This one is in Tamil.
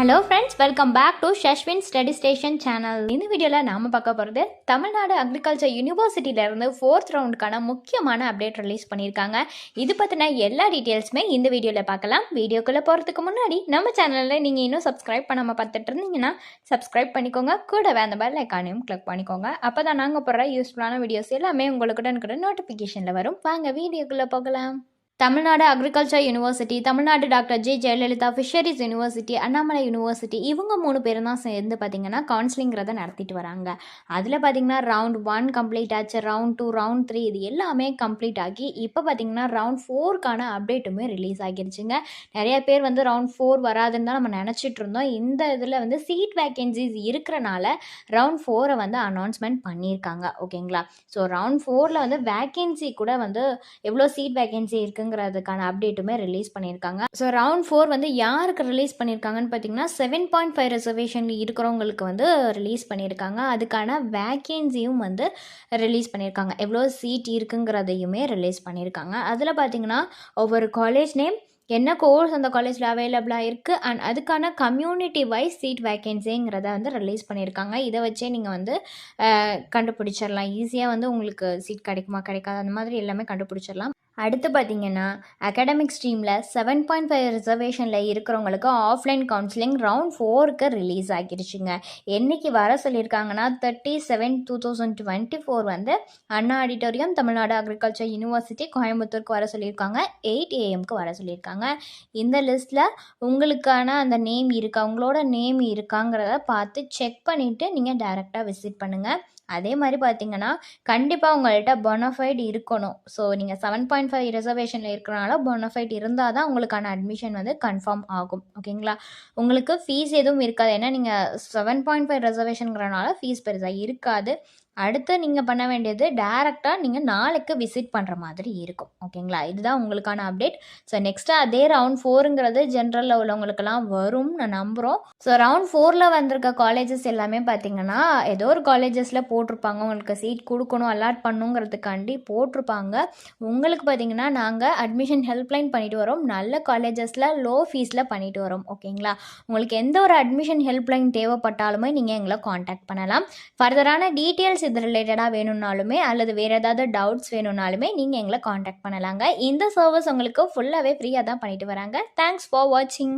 Hello friends welcome back to Shashwin study station channel இந்த வீடியோவில் நாம் பார்க்க போகிறது தமிழ்நாடு அக்ரிகல்ச்சர் யூனிவர்சிட்டியிலேருந்து ஃபோர்த் ரவுண்டுக்கான முக்கியமான அப்டேட் ரிலீஸ் பண்ணியிருக்காங்க. இது பற்றின எல்லா டீட்டெயில்ஸுமே இந்த வீடியோவில் பார்க்கலாம். வீடியோக்குள்ளே போகிறதுக்கு முன்னாடி நம்ம சேனலில் நீங்கள் இன்னும் சப்ஸ்கிரைப் பண்ணாமல் பார்த்துட்டு இருந்தீங்கன்னா சப்ஸ்கிரைப் பண்ணிக்கோங்க. கூடவே அந்த பெல் ஐக்கானையும் கிளிக் பண்ணிக்கோங்க. அப்போ தான் நாங்கள் போடுற யூஸ்ஃபுல்லான வீடியோஸ் எல்லாமே உங்களுக்கு கூட நோட்டிஃபிகேஷனில் வரும். வாங்க வீடியோக்குள்ளே போகலாம். Tamil Nadu agriculture university Tamil Nadu doctor J Jayalalithaa fisheries university Annamalai university இவங்க மூணு பேரும் தான் சேர்ந்து பார்த்தீங்கன்னா கவுன்சிலிங்கிறத நடத்திட்டு வராங்க. அதில் பார்த்தீங்கன்னா ரவுண்ட் ஒன் கம்ப்ளீட் ஆச்சு ரவுண்ட் டூ ரவுண்ட் த்ரீ இது எல்லாமே கம்ப்ளீட் ஆகி இப்போ பார்த்தீங்கன்னா ரவுண்ட் ஃபோர்க்கான அப்டேட்டுமே ரிலீஸ் ஆகிருச்சுங்க. நிறைய பேர் வந்து ரவுண்ட் ஃபோர் வராதுன்னு தான் நம்ம நினச்சிட்டு இருந்தோம். இந்த இதில் வந்து சீட் வேக்கன்சிஸ் இருக்கிறனால ரவுண்ட் ஃபோரை வந்து அனௌன்ஸ்மெண்ட் பண்ணியிருக்காங்க. ஓகேங்களா ஸோ ரவுண்ட் ஃபோரில் வந்து வேக்கன்சி கூட வந்து எவ்வளோ சீட் வேகன்சி இருக்குங்கிறதுக்கான அப்டேட்டுமே ரிலீஸ் பண்ணியிருக்காங்க. ஸோ ரவுண்ட் ஃபோர் வந்து யாருக்கு ரிலீஸ் பண்ணியிருக்காங்கன்னு பார்த்தீங்கன்னா செவன் பாயிண்ட் ஃபைவ் ரிசர்வேஷனில் இருக்கிறவங்களுக்கு வந்து ரிலீஸ் பண்ணியிருக்காங்க. அதுக்கான வேக்கன்சியும் வந்து ரிலீஸ் பண்ணியிருக்காங்க. எவ்வளோ சீட் இருக்குங்கிறதையுமே ரிலீஸ் பண்ணியிருக்காங்க. அதில் பார்த்தீங்கன்னா ஒவ்வொரு காலேஜ் நேம் என்ன கோர்ஸ் அந்த காலேஜில் அவைலபிளாக இருக்குது அண்ட் அதுக்கான கம்யூனிட்டி வைஸ் சீட் வேக்கன்சிங்கிறத வந்து ரிலீஸ் பண்ணியிருக்காங்க. இதை வச்சே நீங்கள் வந்து கண்டுபிடிச்சிடலாம் ஈஸியாக வந்து உங்களுக்கு சீட் கிடைக்குமா கிடைக்காது அந்த மாதிரி எல்லாமே கண்டுபிடிச்சிடலாம் அடுத்து பார்த்தீங்கன்னா அகாடமிக் ஸ்ட்ரீமில் செவன் பாயிண்ட் ஃபைவ் ரிசர்வேஷனில் இருக்கிறவங்களுக்கு ஆஃப்லைன் கவுன்சிலிங் ரவுண்ட் ஃபோருக்கு ரிலீஸ் ஆகிருச்சுங்க. என்னைக்கு வர சொல்லியிருக்காங்கன்னா thirty seven two thousand twenty four வந்து Anna auditorium Tamil Nadu agriculture university கோயம்புத்தூருக்கு வர சொல்லியிருக்காங்க. எயிட் ஏஎம்க்கு வர சொல்லியிருக்காங்க. இந்த லிஸ்ட்டில் உங்களுக்கான அந்த நேம் இருக்கா உங்களோட நேம் இருக்காங்கிறத பார்த்து செக் பண்ணிவிட்டு நீங்கள் டைரெக்டாக விசிட் பண்ணுங்கள் அதே மாதிரி பார்த்தீங்கன்னா கண்டிப்பாக உங்கள்கிட்ட பொனஃபைட் இருக்கணும். ஸோ நீங்கள் செவன் பாயிண்ட் ஃபைவ் ரிசர்வேஷனில் இருக்கிறனால பொனஃபைட் இருந்தால் தான் உங்களுக்கான அட்மிஷன் வந்து கன்ஃபார்ம் ஆகும். ஓகேங்களா உங்களுக்கு ஃபீஸ் எதுவும் இருக்காது. ஏன்னா நீங்கள் செவன் பாயிண்ட் ஃபைவ் ரிசர்வேஷனுங்கிறனால ஃபீஸ் பெருசாக இருக்காது. அடுத்து நீங்கள் பண்ண வேண்டியது டேரெக்டாக நீங்கள் நாளைக்கு விசிட் பண்ணுற மாதிரி இருக்கும். ஓகேங்களா இதுதான் உங்களுக்கான அப்டேட் ஸோ நெக்ஸ்ட்டு அதே ரவுண்ட் ஃபோருங்கிறது ஜென்ரலில் உள்ளவங்களுக்கெல்லாம் வரும் நான் நம்புகிறோம் ஸோ ரவுண்ட் ஃபோரில் வந்திருக்க காலேஜஸ் எல்லாமே பார்த்தீங்கன்னா ஏதோ ஒரு காலேஜஸில் போட்டிருப்பாங்க. உங்களுக்கு சீட் கொடுக்கணும் அலாட் பண்ணுங்கிறதுக்காண்டி போட்டிருப்பாங்க. உங்களுக்கு பார்த்தீங்கன்னா நாங்கள் அட்மிஷன் ஹெல்ப்லைன் பண்ணிட்டு வரோம். நல்ல காலேஜஸில் லோ ஃபீஸில் பண்ணிட்டு வரோம். ஓகேங்களா உங்களுக்கு எந்த ஒரு அட்மிஷன் ஹெல்ப்லைன் தேவைப்பட்டாலுமே நீங்கள் எங்களை காண்டாக்ட் பண்ணலாம். ஃபர்தரான டீட்டெயில்ஸ் இது ரிலேட்டடாக வேணும்னாலுமே அல்லது வேறு ஏதாவது டவுட்ஸ் வேணும்னாலுமே நீங்கள் எங்களை காண்டாக்ட் பண்ணலாங்க. இந்த சர்வீஸ் உங்களுக்கு ஃபுல்லாகவே ஃப்ரீயாக தான் பண்ணிட்டு வராங்க. தேங்க்ஸ் ஃபார் வாட்சிங்